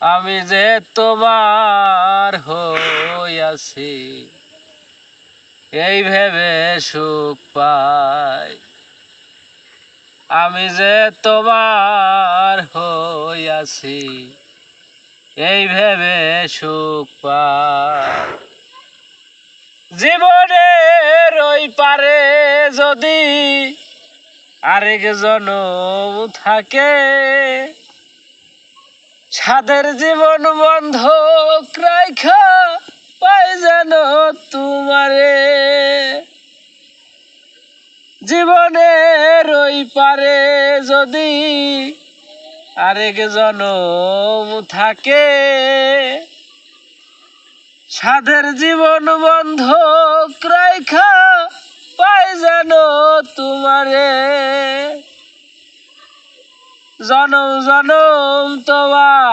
আমি যে তোমার হইয়াছি, এই ভেবে সুখ পাই। আমি যে তোমার হইয়াছি, এই ভেবে সুখ পাই। জীবনের ওই পারে যদি আরেক জনম থাকে ছাদের জীবন বন্ধ পাই যেন তোমারে। জীবনের ওই পারে যদি আরেক জনম থাকে সাধের জীবন বন্ধ রাখা পাই যেন তোমারে। জনম জনম তোমার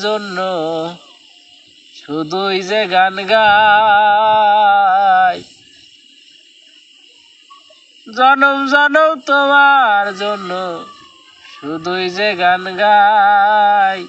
জন্য শুধুই যে গান গাই। জনম জনম তোমার জন্য শুধুই যে গান গাই।